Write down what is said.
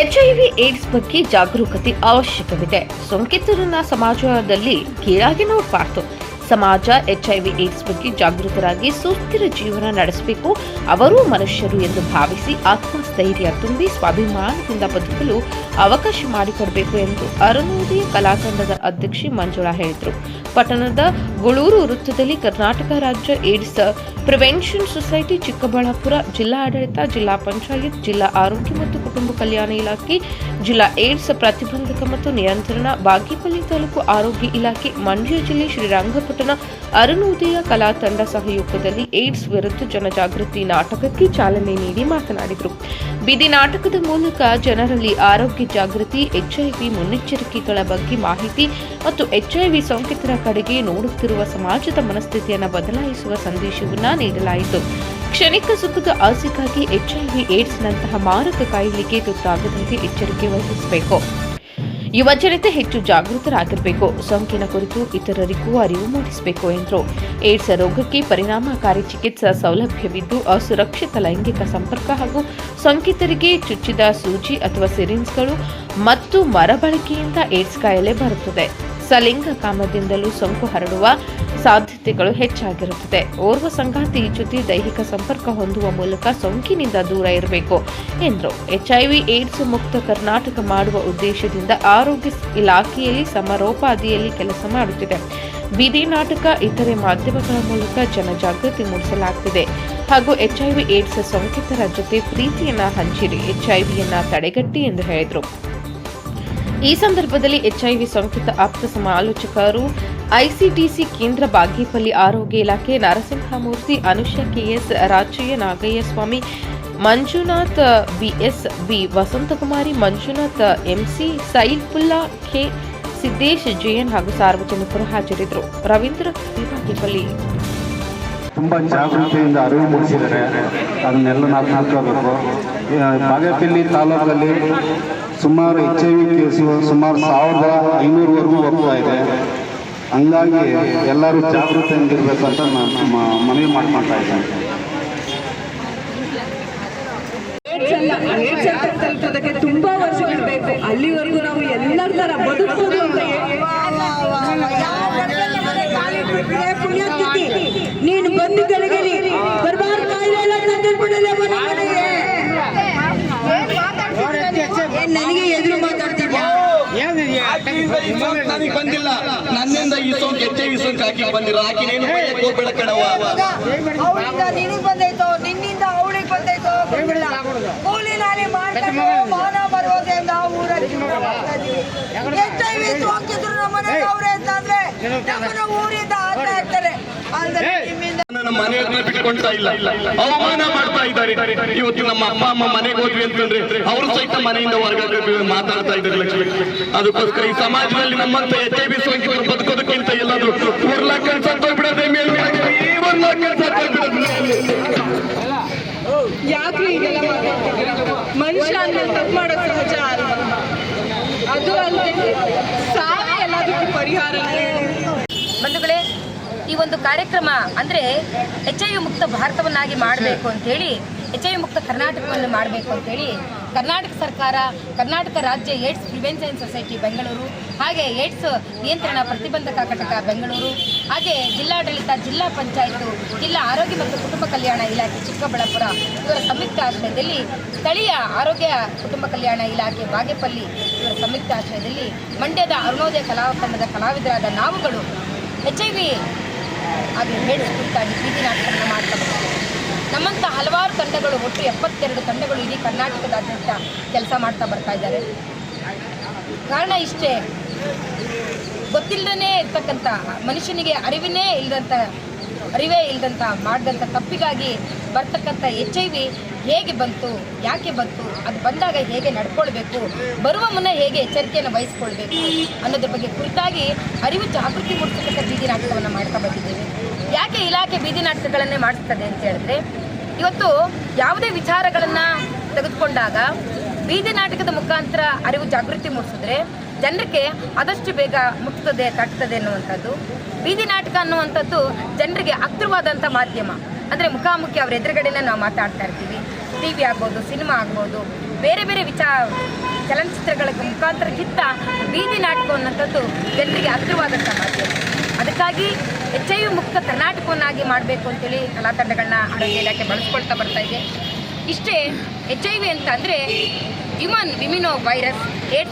HIV AIDS ಬಗ್ಗೆ ಜಾಗರೂಕತೆ ಅವಶ್ಯಕವಿದೆ. ಸೋಂಕಿತರನ್ನ ಸಮಾಜದಲ್ಲಿ ಕೀಳಾಗಿ ನೋಡಬಾರ್ದು. ಸಮಾಜ ವಿ ಏಡ್ಸ್ ಬಗ್ಗೆ ಜಾಗೃತರಾಗಿ ಸುಸ್ಥಿರ ಜೀವನ ನಡೆಸಬೇಕು. ಅವರೂ ಮನುಷ್ಯರು ಎಂದು ಭಾವಿಸಿ ಆತ್ಮಸ್ಥೈರ್ಯ ತುಂಬಿ ಸ್ವಾಭಿಮಾನದಿಂದ ಬದುಕಲು ಅವಕಾಶ ಮಾಡಿಕೊಡಬೇಕು ಎಂದು ಅರುಣೋದಯ ಕಲಾತಂಡದ ಅಧ್ಯಕ್ಷೆ ಮಂಜುಳಾ ಹೇಳಿದರು. ಪಟ್ಟಣದ ಗುಳೂರು ವೃತ್ತದಲ್ಲಿ ಕರ್ನಾಟಕ ರಾಜ್ಯ ಏಡ್ಸ್ ಪ್ರಿವೆನ್ಷನ್ ಸೊಸೈಟಿ ಚಿಕ್ಕಬಳ್ಳಾಪುರ ಜಿಲ್ಲಾ ಆಡಳಿತ, ಜಿಲ್ಲಾ ಪಂಚಾಯತ್, ಜಿಲ್ಲಾ ಆರೋಗ್ಯ ಮತ್ತು ಕುಟುಂಬ ಕಲ್ಯಾಣ ಇಲಾಖೆ, ಜಿಲ್ಲಾ ಏಡ್ಸ್ ಪ್ರತಿಬಂಧಕ ಮತ್ತು ನಿಯಂತ್ರಣ ಬಾಗೇಪಲ್ಲಿ ತಾಲೂಕು ಆರೋಗ್ಯ ಇಲಾಖೆ, ಮಂಡ್ಯ ಜಿಲ್ಲೆ ಶ್ರೀರಂಗಪಟ್ಟಣ ಅರುಣೋದಯ ಕಲಾ ತಂಡ ಸಹಯೋಗದಲ್ಲಿ ಏಡ್ಸ್ ವಿರುದ್ಧ ಜನಜಾಗೃತಿ ನಾಟಕಕ್ಕೆ ಚಾಲನೆ ನೀಡಿ ಮಾತನಾಡಿದರು. ಬೀದಿ ನಾಟಕದ ಮೂಲಕ ಜನರಲ್ಲಿ ಆರೋಗ್ಯ ಜಾಗೃತಿ ಎಚ್ಐವಿ ಮುನ್ನೆಚ್ಚರಿಕೆಗಳ ಬಗ್ಗೆ ಮಾಹಿತಿ ಮತ್ತು ಎಚ್ಐವಿ ಸೋಂಕಿತರ ಕಡೆಗೆ ನೋಡುತ್ತಿರುವ ಸಮಾಜದ ಮನಸ್ಥಿತಿಯನ್ನು ಬದಲಾಯಿಸುವ ಸಂದೇಶವನ್ನು ನೀಡಲಾಯಿತು. ಕ್ಷಣಿಕ ಸುಖದ ಆಸೆಗಾಗಿ ಎಚ್ಐವಿ ಏಡ್ಸ್ನಂತಹ ಮಾರಕ ಕಾಯಿಲೆಗೆ ತುತ್ತಾಗದಂತೆ ಎಚ್ಚರಿಕೆ ವಹಿಸಬೇಕು. ಯುವ ಜನತೆ ಹೆಚ್ಚು ಜಾಗೃತರಾಗಿರಬೇಕು. ಸೋಂಕಿನ ಕುರಿತು ಇತರರಿಗೂ ಅರಿವು ಮೂಡಿಸಬೇಕು ಎಂದರು. ಏಡ್ಸ್ ರೋಗಕ್ಕೆ ಪರಿಣಾಮಕಾರಿ ಚಿಕಿತ್ಸಾ ಸೌಲಭ್ಯವಿದ್ದು, ಅಸುರಕ್ಷಿತ ಲೈಂಗಿಕ ಸಂಪರ್ಕ ಹಾಗೂ ಸೋಂಕಿತರಿಗೆ ಚುಚ್ಚಿದ ಸೂಜಿ ಅಥವಾ ಸಿರಿನ್ಸ್ಗಳು ಮತ್ತು ಮರಬಳಕೆಯಿಂದ ಏಡ್ಸ್ ಕಾಯಿಲೆ ಬರುತ್ತದೆ. ಸಲಿಂಗ ಕಾಮದಿಂದಲೂ ಸೋಂಕು ಹರಡುವ ಸಾಧ್ಯತೆಗಳು ಹೆಚ್ಚಾಗಿರುತ್ತದೆ. ಓರ್ವ ಸಂಗಾತಿ ಜೊತೆ ದೈಹಿಕ ಸಂಪರ್ಕ ಹೊಂದುವ ಮೂಲಕ ಸೋಂಕಿನಿಂದ ದೂರ ಇರಬೇಕು ಎಂದರು ಎಚ್ಐವಿ ಏಡ್ಸ್ ಮುಕ್ತ ಕರ್ನಾಟಕ ಮಾಡುವ ಉದ್ದೇಶದಿಂದ ಆರೋಗ್ಯ ಇಲಾಖೆಯಲ್ಲಿ ಸಮರೋಪಾದಿಯಲ್ಲಿ ಕೆಲಸ ಮಾಡುತ್ತಿದೆ. ಬೀದಿ ನಾಟಕ, ಇತರೆ ಮಾಧ್ಯಮಗಳ ಮೂಲಕ ಜನಜಾಗೃತಿ ಮೂಡಿಸಲಾಗುತ್ತಿದೆ ಹಾಗೂ ಎಚ್ಐವಿ ಏಡ್ಸ್ ಸೋಂಕಿತರ ಜೊತೆ ಪ್ರೀತಿಯನ್ನ ಹಂಚಿರಿ, ಎಚ್ಐವಿಯನ್ನ ತಡೆಗಟ್ಟಿ ಎಂದು ಹೇಳಿದರು. ಈ ಸಂದರ್ಭದಲ್ಲಿ ಎಚ್ಐವಿ ಸೋಂಕಿತ ಆಪ್ತ ಸಮಾಲೋಚಕರು ಐಸಿಟಿಸಿ ಕೇಂದ್ರ ಬಾಗೇಪಲ್ಲಿ ಆರೋಗ್ಯ ಇಲಾಖೆ, Narasimhamurthy Anushya KS, Rajaiah Nagaiah Swamy Manjunath BS B Vasanthakumari, Manjunath MC, Saifulla K Siddesh, JN ಹಾಗೂ ಸಾರ್ವಜನಿಕರು ಹಾಜರಿದ್ದರು. ರವೀಂದ್ರ ಬಾಗೇಪಲ್ಲಿ. ತುಂಬ ಜಾಗೃತಿಯಿಂದ ಅರಿವು ಮೂಡಿಸಿದ್ದಾರೆ. ಅದನ್ನೆಲ್ಲ ನಾಲ್ಕು ನಾಲ್ಕು ಆಗಬೇಕು. ಬಾಗೇಪಲ್ಲಿ ತಾಲೂಕಲ್ಲಿ ಸುಮಾರು ಎಚ್ ಐ ವಿ ಕೇಸು ಸುಮಾರು ಸಾವಿರದ ಐನೂರವರೆಗೂ ಹೋಗ್ತಾ ಇದೆ. ಹಂಗಾಗಿ ಎಲ್ಲರೂ ಜಾಗೃತಿ ಹಂಗಿರ್ಬೇಕಂತ ನಾನು ಮನವಿ ಮಾಡ್ಕೊಳ್ತಾ ಇದ್ದೇನೆ. ತುಂಬಾ ವರ್ಷಗಳು ಬೇಕು ಅಲ್ಲಿವರೆಗೂ ನಾವು ಎಲ್ಲರ ತರ ಬದುಕಬಹುದು ಅಂತ ಪುಣ್ಯ ನೀನು ಬಂದು ಕೆಳಗಲಿ ಬರಬಾರ್ದು ಕಾಯಿಲೆ ಎಲ್ಲ ತಂದಿಟ್ಬಿಡಲೆ ಮನೆ ಮನೆಗೆ ಏನ್ ನನಗೆ ಎದುರು ಮಾತಾಡ್ತಿದ್ಯಾ ನನಗೆ ಬಂದಿಲ್ಲ. ನನ್ನಿಂದ ಈ ಸೋಂಕು ಎಚ್ ಕಾಕಿ ಸೋಂಕು ಹಾಕಿ ಬಂದಿಲ್ಲ ಹಾಕಿ ನೀನು ಕೋಬೇಡ ಹೋಗ್ಬೇಡ ಕಣವ್ವ. ಅವಳಿಂದ ನಿನಗ್ ಬಂದೈತೋ ನಿನ್ನಿಂದ ಅವಳಿಗೆ ಬಂದೈತೋ ಗೊತ್ತಿಲ್ಲ. ಕೂಲಿ ನಾಲಿ ಮಾಡ್ಕೊಂಡು ಮಾನ ಬರುವುದೇ ನಾವು ಊರಲ್ಲಿ ಜೀವನ ಮಾಡ್ತಾ ಇದೀವಿ ಎಚ್ ಐ ವಿ ಸೋಂಕಿದ್ರು ನಮ್ಮನೆ ಅವ್ರೆ ಅಂತಂದ್ರೆ ನಮ್ಮನ್ನ ಊರಿಂದ ಆತ ಹಾಕ್ತಾರೆ ಅಂದ್ರೆ ನಿಮ್ಮಿಂದ ನನ್ನ ಮನೆ ಹತ್ರ ಬಿಟ್ಕೊಳ್ತಾ ಇಲ್ಲ. ಅವಮಾನ ಮಾಡ್ತಾ ಇದ್ದಾರೆ. ಇವತ್ತು ನಮ್ಮ ಅಪ್ಪ ಅಮ್ಮ ಮನೆಗೆ ಹೋದ್ವಿ ಅಂತಂದ್ರೆ ಅವರು ಸಹಿತ ಮನೆಯಿಂದ ಹೊರಗೆ ಮಾತಾಡ್ತಾ ಇದ್ದಾರೆ ಲಕ್ಷ್ಮಿ. ಅದಕ್ಕೋಸ್ಕರ ಈ ಸಮಾಜದಲ್ಲಿ ನಮ್ಮಂತ ಎಚ್ ಐ ವಿ ಸೋಂಕಿತರು ಬದುಕೋದಕ್ಕಿಂತ ಎಲ್ಲಾದ್ರೂ ಉರ್ಲಾಕಲ್ ಸತ್ತೋಗ್ಬಿಡೋದೇ ಮೇಲೆ ಉರ್ಲಾಕಲ್ ಸತ್ತೋಗ್ಬಿಡೋದು ಯಾಕೆ ಹೀಗೆಲ್ಲ ಮನುಷ್ಯ ಅಂದ್ರೆ ತಪ್ಪು ಮಾಡೋದು ಸಹಜ ಅಲ್ವಾ? ಅದು ಅಲ್ಲದೆ ಸಾವೇ ಎಲ್ಲದಕ್ಕೂ ಪರಿಹಾರ ಬಂಧುಗಳೇ ಈ ಒಂದು ಕಾರ್ಯಕ್ರಮ ಅಂದ್ರೆ ಎಚ್ ಐ ವಿ ಮುಕ್ತ ಭಾರತವನ್ನಾಗಿ ಮಾಡಬೇಕು ಅಂತೇಳಿ ಎಚ್ ಐ ಮುಕ್ತ ಕರ್ನಾಟಕವನ್ನು ಮಾಡಬೇಕು ಅಂತೇಳಿ ಕರ್ನಾಟಕ ಸರ್ಕಾರ, ಕರ್ನಾಟಕ ರಾಜ್ಯ ಏಡ್ಸ್ ಪ್ರಿವೆನ್ಷನ್ ಸೊಸೈಟಿ ಬೆಂಗಳೂರು, ಹಾಗೆ ಏಡ್ಸ್ ನಿಯಂತ್ರಣ ಪ್ರತಿಬಂಧಕ ಘಟಕ ಬೆಂಗಳೂರು, ಹಾಗೆ ಜಿಲ್ಲಾಡಳಿತ, ಜಿಲ್ಲಾ ಪಂಚಾಯತ್ ಜಿಲ್ಲಾ ಆರೋಗ್ಯ ಮತ್ತು ಕುಟುಂಬ ಕಲ್ಯಾಣ ಇಲಾಖೆ ಚಿಕ್ಕಬಳ್ಳಾಪುರ ಇವರ ಸಂಯುಕ್ತ ಆಶ್ರಯದಲ್ಲಿ ಸ್ಥಳೀಯ ಆರೋಗ್ಯ, ಕುಟುಂಬ ಕಲ್ಯಾಣ ಇಲಾಖೆ ಬಾಗೇಪಲ್ಲಿ ಇವರ ಸಂಯುಕ್ತ ಆಶ್ರಯದಲ್ಲಿ ಮಂಡ್ಯದ ಅರುಣೋದಯ ಕಲಾ ಕಲಾವಿದರಾದ ನಾವುಗಳು ಎಚ್ ಐ ವಿ ಅದು ಹೇಳಿ ಕುರಿತಾಗಿ ಬೀದಿ ನಾಟಕವನ್ನು ಮಾಡ್ತಾ ನಮ್ಮಂಥ ಹಲವಾರು ತಂಡಗಳು, ಒಟ್ಟು ಎಪ್ಪತ್ತೆರಡು ತಂಡಗಳು ಇಡೀ ಕರ್ನಾಟಕದಾದ್ಯಂತ ಕೆಲಸ ಮಾಡ್ತಾ ಬರ್ತಾ ಇದ್ದಾರೆ. ಕಾರಣ ಇಷ್ಟೇ. ಗೊತ್ತಿಲ್ಲದೇ ಇರ್ತಕ್ಕಂಥ ಮನುಷ್ಯನಿಗೆ ಅರಿವಿನೇ ಇಲ್ಲದಂಥ ಅರಿವೇ ಇಲ್ಲದಂಥ ಮಾಡಿದಂಥ ತಪ್ಪಿಗಾಗಿ ಬರ್ತಕ್ಕಂಥ ಎಚ್ ಐ ವಿ ಹೇಗೆ ಬಂತು, ಯಾಕೆ ಬಂತು, ಅದು ಬಂದಾಗ ಹೇಗೆ ನಡ್ಕೊಳ್ಬೇಕು, ಬರುವ ಮುನ್ನ ಹೇಗೆ ಎಚ್ಚರಿಕೆಯನ್ನು ವಹಿಸ್ಕೊಳ್ಬೇಕು ಅನ್ನೋದ್ರ ಬಗ್ಗೆ ಕುರಿತಾಗಿ ಅರಿವು ಜಾಗೃತಿ ಮೂಡಿಸತಕ್ಕಂಥ ಬೀದಿ ನಾಟಕವನ್ನು ಮಾಡ್ತಾ ಬಂದಿದ್ದೇವೆ. ಯಾಕೆ ಇಲಾಖೆ ಬೀದಿ ನಾಟಕಗಳನ್ನೇ ಮಾಡಿಸ್ತದೆ ಅಂತ ಹೇಳಿದ್ರೆ ಇವತ್ತು ಯಾವುದೇ ವಿಚಾರಗಳನ್ನು ತೆಗೆದುಕೊಂಡಾಗ ಬೀದಿ ನಾಟಕದ ಮುಖಾಂತರ ಅರಿವು ಜಾಗೃತಿ ಮೂಡಿಸಿದ್ರೆ ಜನರಿಗೆ ಆದಷ್ಟು ಬೇಗ ಮುಟ್ತದೆ ತಟ್ತದೆ ಅನ್ನುವಂಥದ್ದು. ಬೀದಿ ನಾಟಕ ಅನ್ನುವಂಥದ್ದು ಜನರಿಗೆ ಹತ್ತಿರವಾದಂಥ ಮಾಧ್ಯಮ. ಅಂದರೆ ಮುಖಾಮುಖಿ ಅವ್ರ ಎದುರುಗಡೆನೇ ನಾವು ಮಾತಾಡ್ತಾ ಇರ್ತೀವಿ. ಟಿ ವಿ ಆಗ್ಬೋದು, ಸಿನಿಮಾ ಆಗ್ಬೋದು, ಬೇರೆ ಬೇರೆ ವಿಚಾರ ಚಲನಚಿತ್ರಗಳ ಮುಖಾಂತರಕ್ಕಿಂತ ಬೀದಿ ನಾಟಕ ಅನ್ನುವಂಥದ್ದು ಜನರಿಗೆ ಹತ್ತಿರವಾದಂಥ ಮಾಧ್ಯಮ. ಅದಕ್ಕಾಗಿ ಎಚ್ ಐ ಯು ಮುಕ್ತ ಕರ್ನಾಟಕವನ್ನಾಗಿ ಮಾಡಬೇಕು ಅಂತೇಳಿ ಕಲಾ ತಂಡಗಳನ್ನ ಆರೋಗ್ಯ ಇಲಾಖೆ ಬಳಸ್ಕೊಳ್ತಾ ಬರ್ತಾ ಇದೆ. ಇಷ್ಟೇ ಎಚ್ ಐ ವಿ ಅಂತ ಅಂದರೆ ಹ್ಯೂಮನ್ ವಿಮಿನೋ ವೈರಸ್ ಏಡ್ಸ್